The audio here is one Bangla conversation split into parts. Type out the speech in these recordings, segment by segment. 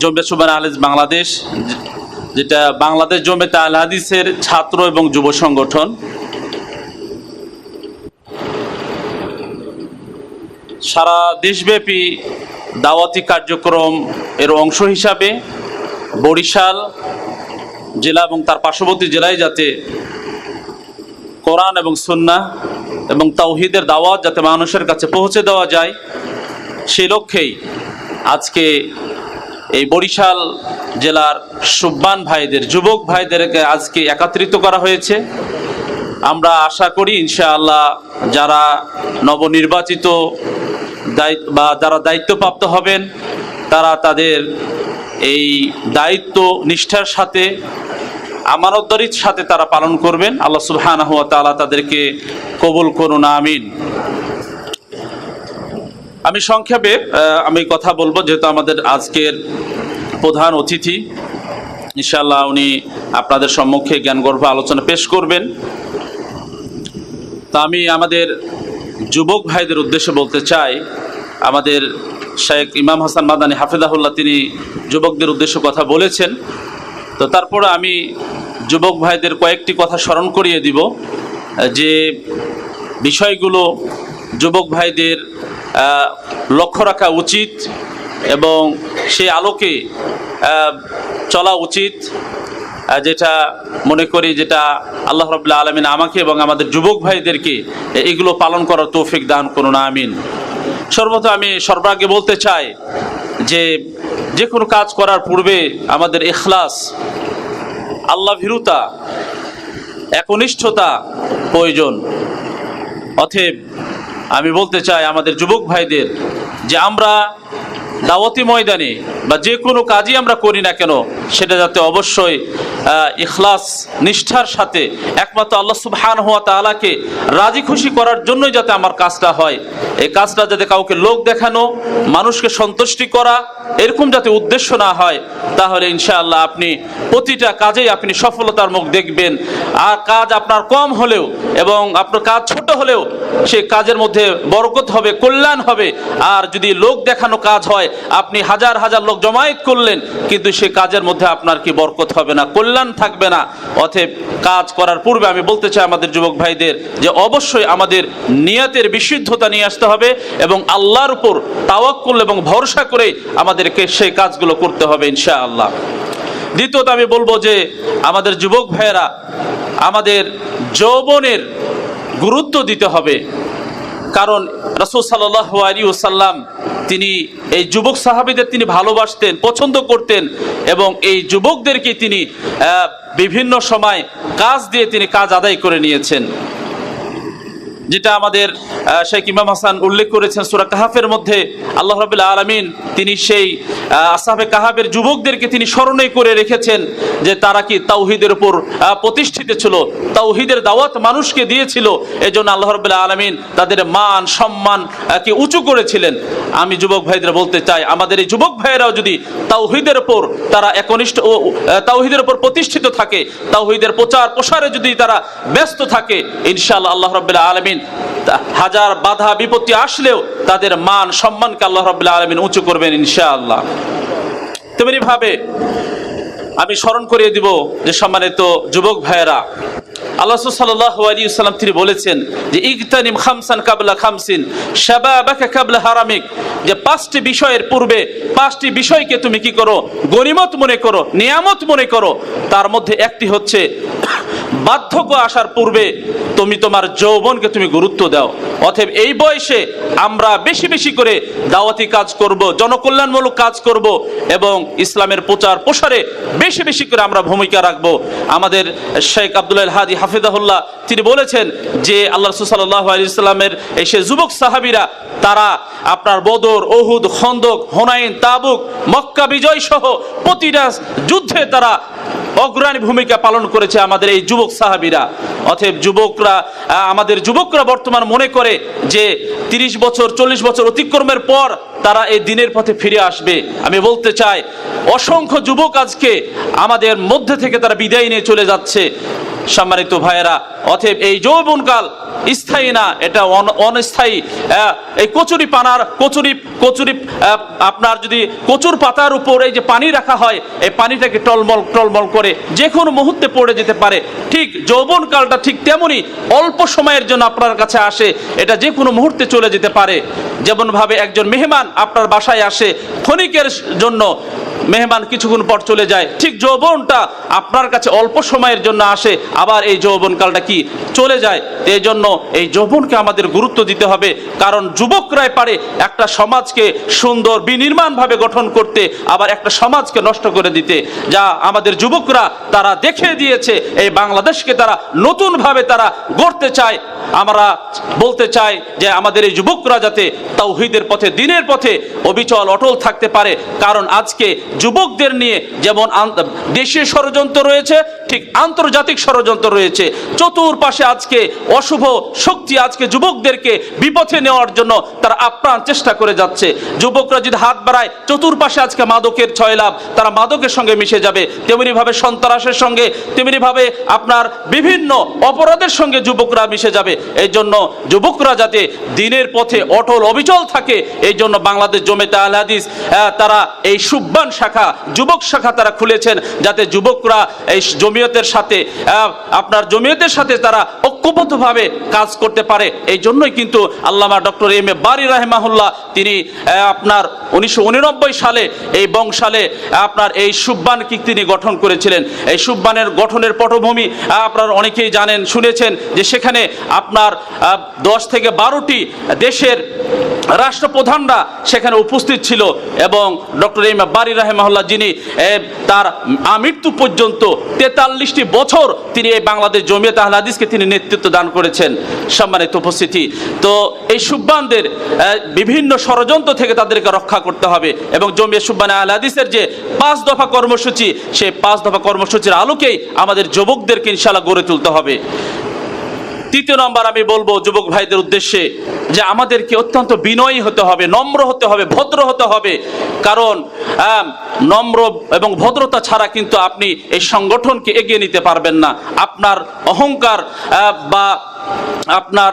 জম্বে সুবান আহলেজ বাংলাদেশ, যেটা বাংলাদেশ জমেতে আল হাদিসের ছাত্র এবং যুব সংগঠন। সারা দেশব্যাপী দাওয়াতি কার্যক্রম এর অংশ হিসাবে বরিশাল জেলা এবং তার পার্শ্ববর্তী জেলায় যাতে কোরআন এবং সুন্নাহ এবং তাওহিদের দাওয়াত যাতে মানুষের কাছে পৌঁছে দেওয়া যায়, সেই লক্ষ্যেই আজকে এই বরিশাল জেলার সুব্বান ভাইদের, যুবক ভাইদেরকে আজকে একত্রিত করা হয়েছে। আমরা আশা করি, ইনশাআল্লাহ, যারা নবনির্বাচিত দায়িত্ব বা যারা দায়িত্বপ্রাপ্ত হবেন, তারা তাদের এই দায়িত্ব নিষ্ঠার সাথে, আমানতদারির সাথে তারা পালন করবেন। আল্লাহ সুবহানাহু ওয়া তাআলা তাদেরকে কবুল করুন, আমিন। আমি সংক্ষেপে আমি কথা বলব, যেহেতু আমাদের আজকের প্রধান অতিথি। ইনশাল্লাহ উনি আপনাদের সম্মুখে জ্ঞানগর্ভ আলোচনা পেশ করবেন। তা আমি আমাদের যুবক ভাইদের উদ্দেশ্যে বলতে চাই, আমাদের শেখ ইমাম হাসান মাদানী হাফিজাহুল্লাহ, তিনি যুবকদের উদ্দেশ্যে কথা বলেছেন। তো তারপর আমি যুবক ভাইদের কয়েকটি কথা স্মরণ করিয়ে দিব, যে বিষয়গুলো যুবক ভাইদের লক্ষ্য রাখা উচিত এবং সেই আলোকে চলা উচিত যেটা মনে করি যেটা আল্লাহ রবুল্লা আলমিন আমাকে এবং আমাদের যুবক ভাইদেরকে এগুলো পালন করার তৌফিক দান করুন, আমিন। সর্বত আমি সর্বাগ্যে বলতে চাই যে যে কোনো কাজ করার পূর্বে আমাদের এখলাস আল্লাহ ভীরুতা একনিষ্ঠতা প্রয়োজন। অতএব আমি বলতে চাই আমাদের যুবক ভাইদের যে আমরা দাওয়াতি ময়দানে বা যে কোনো কাজই আমরা করি না কেন, সেটা যাতে অবশ্যই ইখলাস, নিষ্ঠার সাথে একমাত্র আল্লাহ সুবহান হওয়া তালাকে রাজি খুশি করার জন্যই যাতে আমার কাজটা হয়। এই কাজটা যাতে কাউকে লোক দেখানো, মানুষকে সন্তুষ্টি করা, এরকম যাতে উদ্দেশ্য না হয়, তাহলে ইনশাআল্লাহ আপনি প্রতিটা কাজেই আপনি সফলতার মুখ দেখবেন। আর কাজ আপনার কম হলেও এবং আপনার কাজ ছোট হলেও সেই কাজের মধ্যে বরকত হবে, কল্যাণ হবে। আর যদি লোক দেখানো কাজ হয়, আপনি হাজার হাজার লোক জমায়েত করলেন, কিন্তু সে কাজের মধ্যে আপনার কি বরকত হবে না, কল্যাণ থাকবে না। অতএব কাজ করার পূর্বে আমি বলতে চাই আমাদের যুবক ভাইদের যে অবশ্যই আমাদের নিয়তের বিশুদ্ধতা নিয়ে আসতে হবে এবং আল্লাহর উপর তাওয়াক্কুল এবং ভরসা করে আমাদেরকে সেই কাজগুলো করতে হবে ইনশাআল্লাহ। দ্বিতীয়ত আমি বলব যে আমাদের যুবক ভাইয়েরা, আমাদের যৌবনের গুরুত্ব দিতে হবে। কারণ রসুল সাল্লাহ আলী ওসাল্লাম তিনি এই যুবক সাহাবিদের তিনি ভালোবাসতেন, পছন্দ করতেন এবং এই যুবকদেরকে তিনি বিভিন্ন সময় কাজ দিয়ে তিনি কাজ আদায় করে নিয়েছেন। যেটা আমাদের শেখ ইমাম হাসান উল্লেখ করেছেন সুরা কাহাফের মধ্যে, আল্লাহ রাবুল্লাহ আলমিন তিনি সেই আসাবে কাহাবের যুবকদেরকে তিনি স্মরণে করে রেখেছেন যে তারা কি তাওহিদের উপর প্রতিষ্ঠিত ছিল, তাওহিদের দাওয়াত মানুষকে দিয়েছিল এই জন্য আল্লাহ রবুল্লাহ আলমিন তাদের মান, সম্মান কে উঁচু করেছিলেন। আমি যুবক ভাইদের বলতে চাই, আমাদের এই যুবক ভাইয়েরাও যদি তাওহিদের উপর তারা একনিষ্ঠ ও তাওহিদের উপর প্রতিষ্ঠিত থাকে, তাওহিদের প্রচার প্রসারে যদি তারা ব্যস্ত থাকে, ইনশাআল্লাহ আল্লাহ রবুল্লাহ আলমিন হাজার বাধা বিপত্তি আসলেও তাদের মান, সম্মানকে আল্লাহ রবুল্লাহ আলমিন উঁচু করবেন ইনশাআল্লাহ। তেমনি ভাবে আমি স্মরণ করিয়ে দিব যে সম্মানিত যুবক ভাইয়েরা পাঁচটি বিষয়কে তুমি কি করো? মনে করো। তার মধ্যে একটি হচ্ছে বার্ধক্য আসার পূর্বে তুমি তোমার যৌবনকে তুমি গুরুত্ব দাও। অতএব এই বয়সে আমরা বেশি বেশি করে দাওয়াতি কাজ করব, জনকল্যাণমূলক কাজ করব এবং ইসলামের প্রচার প্রসারে বেশি বেশি করে আমরা ভূমিকা রাখব। আমাদের শেখ আব্দুল হাদি হাফিজাহুল্লাহ, তিনি বলেছেন যে আল্লাহ সাল্লাহ আলি সাল্লামের এই সে যুবক সাহাবিরা, তারা আপনার বদর ওহুদ খন্দক, হোনাইন, তাবুক, মক্কা বিজয় সহ প্রতিটা যুদ্ধে তারা অগ্রণী ভূমিকা পালন করেছে আমাদের এই যুবক সাহাবিরা। অথব যুবকরা আমাদের যুবকরা বর্তমান মনে করে যে তিরিশ বছর, চল্লিশ বছর অতিক্রমের পর তারা এই দিনের পথে ফিরে আসবে। আমি বলতে চাই, অসংখ্য যুবক আজকে আমাদের মধ্যে থেকে তারা বিদায় নিয়ে চলে যাচ্ছে। সম্মানিত ভাইয়েরা অথব এই যৌবনকাল স্থায়ী না, এটা অন- অনস্থায়ী এই কচুরি পানার কচুরি কচুরি আপনার যদি কচুর পাতার উপর এই যে পানি রাখা হয়, এই পানিটাকে টলমল টলমল করে যে কোনো মুহূর্তে পড়ে যেতে পারে। ঠিক যৌবনকালটা ঠিক তেমনই অল্প সময়ের জন্য আপনার কাছে আসে, এটা যে কোনো মুহূর্তে চলে যেতে পারে। যেমনভাবে একজন মেহমান আপনার বাসায় আসে, ক্ষণিকের জন্য মেহমান কিছুক্ষণ পর চলে যায়, ঠিক যৌবনটা আপনার কাছে অল্প সময়ের জন্য আসে, আবার এই যৌবনকালটা কি? চলে যায়। এই জন্য এই যৌবনকে আমাদের গুরুত্ব দিতে হবে। কারণ যুবকরাই পারে একটা সমাজকে সুন্দর, বিনির্মাণভাবে গঠন করতে, আবার একটা সমাজকে নষ্ট করে দিতে। যা আমাদের যুবকরা তারা দেখে দিয়েছে, এই বাংলাদেশকে তারা নতুনভাবে তারা গড়তে চায়। আমরা বলতে চাই যে আমাদের এই যুবকরা যাতে তাওহিদের পথে, দিনের পথে অবিচল, অটল থাকতে পারে। কারণ আজকে যুবকদের নিয়ে যেমন দেশীয় ষড়যন্ত্র রয়েছে, ঠিক আন্তর্জাতিক ষড়যন্ত্র রয়েছে। চতুর্পাশে আজকে অশুভ শক্তি আজকে যুবকদেরকে বিপথে নেওয়ার জন্য তারা আপ্রাণ চেষ্টা করে যাচ্ছে। যুবকরা যদি হাত বাড়ায়, চতুর্পাশে আজকে মাদকের ছয় লাভ তারা মাদকের সঙ্গে মিশে যাবে। তেমনিভাবে সন্ত্রাসের সঙ্গে, তেমনিভাবে আপনার বিভিন্ন অপরাধের সঙ্গে যুবকরা মিশে যাবে। এই জন্য যুবকরা যাতে দিনের পথে অটল অবিচল থাকে এই জন্য বাংলাদেশ জমেতে আল হাদিস তারা এই সুব্বান শাখা, যুবক শাখা তারা খুলেছেন যাতে যুবকরা এই জমিয়তের সাথে আপনার জমিয়তের সাথে তারা ঐক্যবদ্ধভাবে কাজ করতে পারে। এই জন্যই কিন্তু আল্লামা ডক্টর এম এ বারি রাহেমাহুল্লাহ তিনি আপনার উনিশশো উননব্বই সালে এই বংশালে আপনার এই সুব্বান কি তিনি গঠন করেছিলেন। এই সুব্বানের গঠনের পটভূমি আপনার অনেকেই জানেন, শুনেছেন যে সেখানে আপনার দশ থেকে বারোটি দেশের রাষ্ট্রপ্রধানরা সেখানে উপস্থিত ছিল এবং ডক্টর এ বারি রাহেমাহুল্লাহ যিনি তার আমৃত্যু পর্যন্ত তেতাল্লিশটি বছর তিনি এই বাংলাদেশ জমিয়ত আহলে হাদিসকে তিনি নেতৃত্ব দান করেছেন। সম্মানিত উপস্থিতি। তো এই সুব্বানদের বিভিন্ন ষড়যন্ত্র থেকে তাদেরকে রক্ষা করতে হবে এবং জমিয়ত সুব্বান আহলে হাদিসের যে পাঁচ দফা কর্মসূচি, সেই পাঁচ দফা কর্মসূচির আলোকেই আমাদের যুবকদেরকে ইনশাল্লাহ গড়ে তুলতে হবে। তৃতীয় নম্বর আমি বলব যুবক ভাইদের উদ্দেশ্যে যে আমাদেরকে অত্যন্ত বিনয়ী হতে হবে, নম্র হতে হবে, ভদ্র হতে হবে। কারণ নম্র এবং ভদ্রতা ছাড়া কিন্তু আপনি এই সংগঠনকে এগিয়ে নিতে পারবেন না। আপনার অহংকার বা আপনার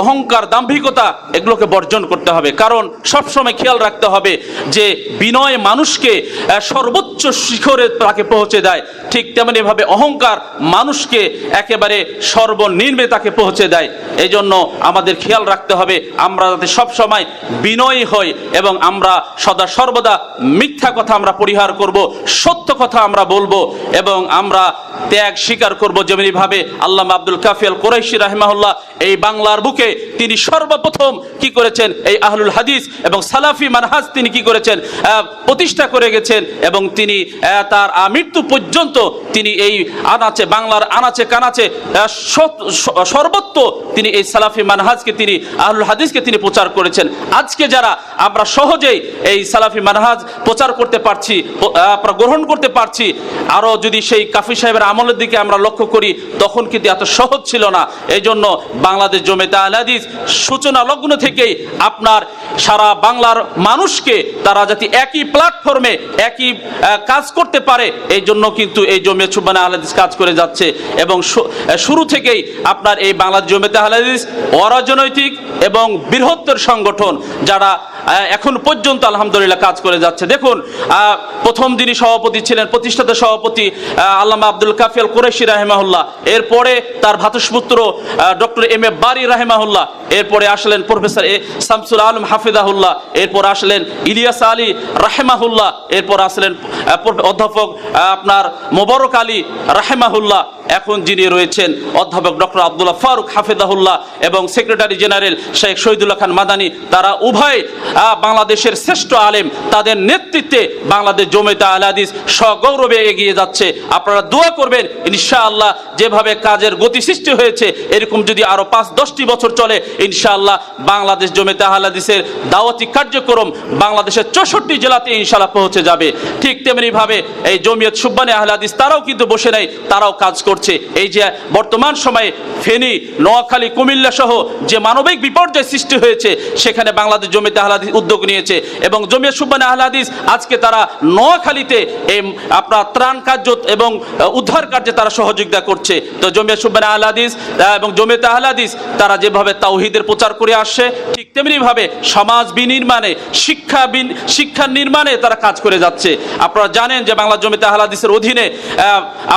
অহংকার, দাম্ভিকতা এগুলোকে বর্জন করতে হবে। কারণ সবসময় খেয়াল রাখতে হবে যে বিনয় মানুষকে সর্বোচ্চ শিখরে তাকে পৌঁছে দেয়। ঠিক তেমনিভাবে অহংকার মানুষকে একেবারে সর্বনিম্নে তাকে পৌঁছে দেয়। এই জন্য আমাদের খেয়াল রাখতে হবে আমরা যাতে সবসময় বিনয়ী হই এবং আমরা সদা সর্বদা মিথ্যা কথা আমরা পরিহার করব, সত্য কথা আমরা বলব এবং আমরা ত্যাগ স্বীকার করব যেমনিভাবে আল্লাহ আব্দুল কাফিয়াল কোরাইশি রাহিমাহুল্লাহ এই বাংলার বুকে তিনি সর্বপ্রথম কি করেছেন? এই আহলুল হাদিস এবং সালাফি মানহাজ তিনি কি করেছেন? প্রতিষ্ঠা করে গেছেন এবং তিনি তার আমৃত্যু পর্যন্ত তিনি এই আনাচে, বাংলার আনাচে, কানাচে সর্বত্র তিনি এই সালাফি মানহাজকে তিনি, আহলুল হাদিসকে তিনি প্রচার করেছেন। আজকে যারা আমরা সহজেই এই সালাফি মানহাজ প্রচার করতে পারছি আমরা গ্রহণ করতে পারছি, আরও যদি সেই কাফি সাহেবের আমলের দিকে আমরা লক্ষ্য করি, তখন কিন্তু এত সহজ ছিল না। এই জন্য বাংলাদেশ জমেতা আলাদিস সূচনা লগ্ন থেকেই আপনার সারা বাংলার মানুষকে তারা যাতে একই প্ল্যাটফর্মে একই কাজ করতে পারে এই জন্য কিন্তু এই জমিয়ত সুবানা আহলাদিস কাজ করে যাচ্ছে। এবং শুরু থেকেই আপনার এই বাংলাদেশ জমিয়ত আহলাদিস অরাজনৈতিক এবং বৃহত্তর সংগঠন যারা এখন পর্যন্ত আলহামদুলিল্লাহ কাজ করে যাচ্ছে। দেখুন প্রথম যিনি সভাপতি ছিলেন, প্রতিষ্ঠাতা সভাপতি আল্লামা আব্দুল কাফিয়াল কুরেশি রাহেমাহুল্লাহ। এরপরে তার ভাতুষপুত্র ডক্টর এম এ বারি রাহেমাহুল্লাহ। এরপরে আসলেন প্রফেসর এ শামসুল আলম হাফিজাহুল্লাহ। এরপর আসলেন ইলিয়াস আলী রাহেমাহুল্লাহ। এরপর আসলেন অধ্যাপক আপনার মোবারক আলী রাহেমাহুল্লাহ। এখন যিনি রয়েছেন অধ্যাপক ডক্টর আবদুল্লাহ ফারুক হাফিজাহুল্লাহ এবং সেক্রেটারি জেনারেল শেখ শহীদুল্লাহ খান মাদানী, তারা উভয় বাংলাদেশের শ্রেষ্ঠ আলেম। তাদের নেতৃত্বে বাংলাদেশ জমিতা আলাদিস সগৌরবে এগিয়ে যাচ্ছে। আপনারা দোয়া করবেন, ইনশাআল্লাহ, যেভাবে কাজের গতি সৃষ্টি হয়েছে, এরকম যদি আরও পাঁচ, দশটি বছর চলে, ইনশাআল্লাহ, বাংলাদেশ জমিতা আলাদিসের দাওয়াতি কার্যক্রম বাংলাদেশের চৌষট্টি জেলাতে ইনশাআল্লাহ পৌঁছে যাবে। ঠিক তেমনি ভাবে এই জমিয়ত সুব্বানি আহলাদিস তারাও কিন্তু বসে নাই, তারাও কাজ করছে। করছে। এই যে বর্তমান সময়ে ফেনী, নোয়াখালী, কুমিল্লা সহ যে মানবিক বিপর্যয় সৃষ্টি হয়েছে, সেখানে বাংলাদেশ জমিতে আহলাদিস উদ্যোগ নিয়েছে এবং জমিয়ত সুবান আহলাদিস আজকে তারা নোয়াখালীতে এই আপনার ত্রাণ কার্য এবং উদ্ধার কার্যে তারা সহযোগিতা করছে। তো জমিয়ত সুবান আহলাদিস এবং জমিয়ত আহলাদিস, তারা যেভাবে তাওহিদের প্রচার করে আসছে, ঠিক তেমনিভাবে সমাজ বিনির্মাণে, শিক্ষা বিন শিক্ষা নির্মাণে তারা কাজ করে যাচ্ছে। আপনারা জানেন যে বাংলা জমিতে আহলাদিসের অধীনে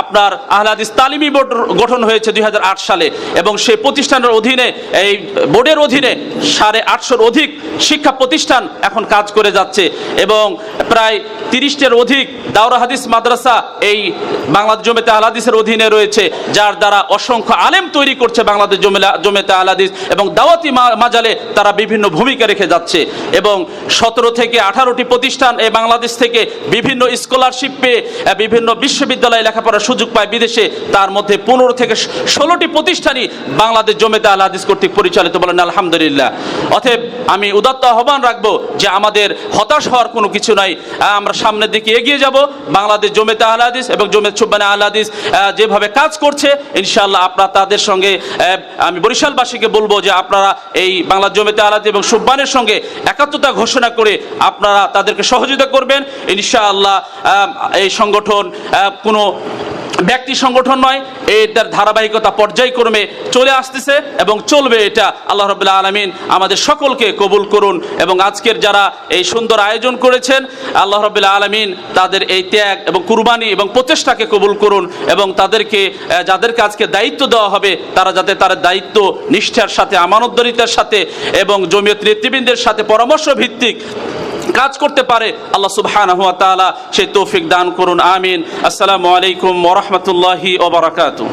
আপনার আহলাদিস তালিমি বোর্ড গঠন হয়েছে দুই হাজার আট সালে এবং সেই প্রতিষ্ঠানের অধীনে, এই বোর্ডের অধীনে সাড়ে আটশোর অধিক শিক্ষা প্রতিষ্ঠান এখন কাজ করে যাচ্ছে এবং প্রায় তিরিশটির অধিক দাওরা হাদিস মাদ্রাসা এই বাংলাদেশ জমিতে আহলাদিসের অধীনে রয়েছে, যার দ্বারা অসংখ্য আলেম তৈরি করছে বাংলাদেশ জমিলা জমিতে আহলাদিস এবং দাওয়াতি মাজালে তারা বিভিন্ন ভূমিকা রেখে যাচ্ছে এবং সতেরো থেকে আঠারোটি প্রতিষ্ঠান এই বাংলাদেশ থেকে বিভিন্ন স্কলারশিপ পেয়ে বিভিন্ন বিশ্ববিদ্যালয়ে লেখাপড়ার সুযোগ পায় বিদেশে। তার মধ্যে পনেরো থেকে ষোলোটি প্রতিষ্ঠানই বাংলাদেশ জমিতে আল হাদিস কর্তৃক পরিচালিত বলেন, আলহামদুলিল্লাহ। অতএব আমি উদাত্ত আহ্বান রাখব যে আমাদের হতাশ হওয়ার কোনো কিছু নাই। আমরা সামনের দিকে এগিয়ে যাব। বাংলাদেশ জমেতে আলাদিস এবং জমে সুব্বানে আলাদিস যেভাবে কাজ করছে, ইনশাআল্লাহ আপনারা তাদের সঙ্গে আমি বরিশালবাসীকে বলব যে আপনারা এই বাংলা জমেতে আলাদি এবং সুব্বানের সঙ্গে একাত্মতা ঘোষণা করে আপনারা তাদেরকে সহযোগিতা করবেন। ইনশাআল্লাহ এই সংগঠন কোনো ব্যক্তি সংগঠন নয়, এটার ধারাবাহিকতা পর্যায়ক্রমে চলে আসতেছে এবং চলবে এটা আল্লাহ রবুল্লাহ আলমিন আমাদের সকলকে কবুল করুন এবং আজকের যারা এই সুন্দর আয়োজন করেছেন, আল্লাহ রবুল্লাহ আলমিন তাদের এই ত্যাগ এবং কুরবানি এবং প্রচেষ্টাকে কবুল করুন এবং তাদেরকে যাদেরকে আজকে দায়িত্ব দেওয়া হবে, তারা যাতে তার দায়িত্ব নিষ্ঠার সাথে, আমানতদারিতার সাথে এবং জমিয়ত নেতৃবৃন্দের সাথে পরামর্শ ভিত্তিক কাজ করতে পারে, আল্লাহ সুবহানাহু ওয়া তাআলা সেই তৌফিক দান করুন, আমিন। আসসালামু আলাইকুম ওয়া রাহমাতুল্লাহি ওয়া বারাকাতুহু।